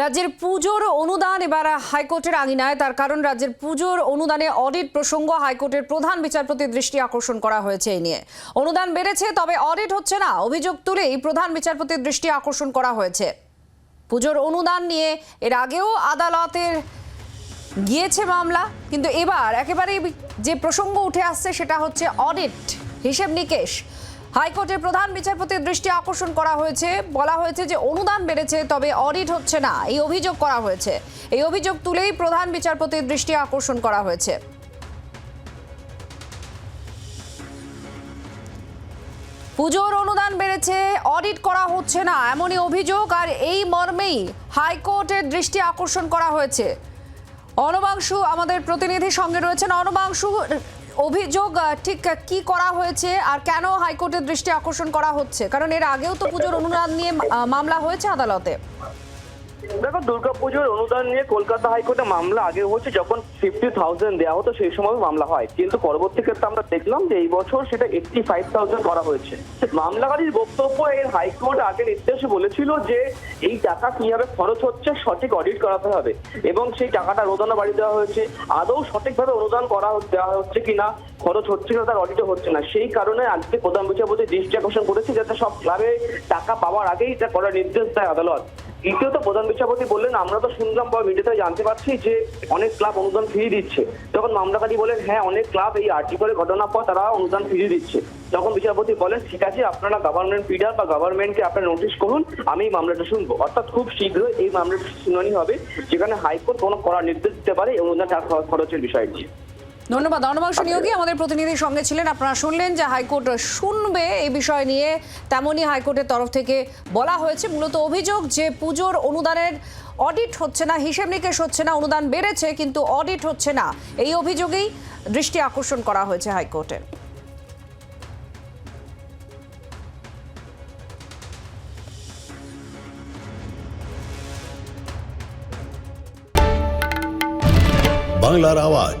রাজ্যের পুজোর অনুদান, এবার হাইকোর্টের আঙিনায়। তার কারণ, রাজ্যের পুজোর অনুদানে অডিট প্রসঙ্গ হাইকোর্টের প্রধান বিচারপতির দৃষ্টি আকর্ষণ করা হয়েছে এই নিয়ে। অনুদান বেড়েছে, তবে অডিট হচ্ছে না। অভিযোগ তুলেই প্রধান বিচারপতির দৃষ্টি আকর্ষণ করা হয়েছে। পুজোর অনুদান নিয়ে এর আগেও আদালতের গিয়েছে মামলা, কিন্তু এবার একেবারেই যে প্রসঙ্গ উঠে আসছে সেটা হচ্ছে অডিট হিসেব নিকেশ। হাইকোর্টের প্রধান বিচারপতির দৃষ্টি আকর্ষণ করা হয়েছে। বলা হয়েছে যে অনুদান বেড়েছে, তবে অডিট হচ্ছে না। এই অভিযোগ করা হয়েছে। এই অভিযোগ তুলেই প্রধান বিচারপতির দৃষ্টি আকর্ষণ করা হয়েছে। পুজোর অনুদান বেড়েছে, অডিট করা হচ্ছে না, এমনই অভিযোগ, আর এই মর্মেই হাইকোর্টের দৃষ্টি আকর্ষণ করা হয়েছে। অনবাংশু আমাদের প্রতিনিধির সঙ্গে রয়েছেন। অনবাংশু অভিযোগ ঠিক কি করা হয়েছে আর কেন হাইকোর্টের দৃষ্টি আকর্ষণ করা হচ্ছে? কারণ এর আগেও তো পুজোর অনুদান নিয়ে মামলা হয়েছে আদালতে। দেখো, দুর্গাপুজোর অনুদান নিয়ে কলকাতা হাইকোর্টে মামলা আগে হচ্ছে যখন ফিফটি থাউজেন্ড দেওয়া হতো, সেই সময় মামলা হয়। কিন্তু পরবর্তী ক্ষেত্রে আমরা দেখলাম যে এই বছর সেটা এইটটি ফাইভ থাউজেন্ড করা হয়েছে মামলাকারীর বক্তব্য এর হাইকোর্ট আগে নির্দেশে বলেছিল যে এই টাকা কীভাবে খরচ হচ্ছে, সঠিক অডিট করাতে হবে। এবং সেই টাকাটা অনুদানে বাড়ি দেওয়া হয়েছে। আদৌ সঠিকভাবে অনুদান করা দেওয়া হচ্ছে কিনা, খরচ হচ্ছে কিনা, তার অডিটও হচ্ছে না। সেই কারণে আজকে প্রধান বিচারপতি দৃষ্টি আকর্ষণ করেছে যাতে সব ক্লাবে টাকা পাওয়ার আগেই এটা করার নির্দেশ দেয় আদালত। দ্বিতীয়ত প্রধান বিচারপতি বললেন, আমরা তো শুনলাম বা মিডিয়াতে জানতে পারছি যে অনেক ক্লাব অনুদান ফিরিয়ে দিচ্ছে। তখন মামলাকারী বলেন হ্যাঁ অনেক ক্লাব এই আর্টি করে ঘটনার পর তারা অনুদান ফিরিয়ে দিচ্ছে। তখন বিচারপতি বলেন, ঠিক আছে, আপনারা গভর্নমেন্ট ফিডার বা গভর্নমেন্টকে আপনারা নোটিশ করুন, আমি এই মামলাটা শুনব। অর্থাৎ খুব শীঘ্রই এই মামলাটা শুনানি হবে, যেখানে হাইকোর্ট কোনো করার নির্দেশ দিতে পারে অনুদান খরচের বিষয়টি ধন্যবাদ। অনবাংশু নিয়োগী আমাদের প্রতিনিধির সঙ্গে ছিলেন। আপনারা শুনলেন যে হাইকোর্ট শুনবে এই বিষয় নিয়ে, তেমনই হাইকোর্টের তরফ থেকে বলা হয়েছে। মূলত অভিযোগ যে পুজোর অনুদানের অডিট হচ্ছে না, হিসেব নিকেশ হচ্ছে না, অনুদান বেড়েছে, কিন্তু অডিট হচ্ছে না। এই অভিযোগেই দৃষ্টি আকর্ষণ করা হয়েছে হাইকোর্টে। বাংলার আওয়াজ।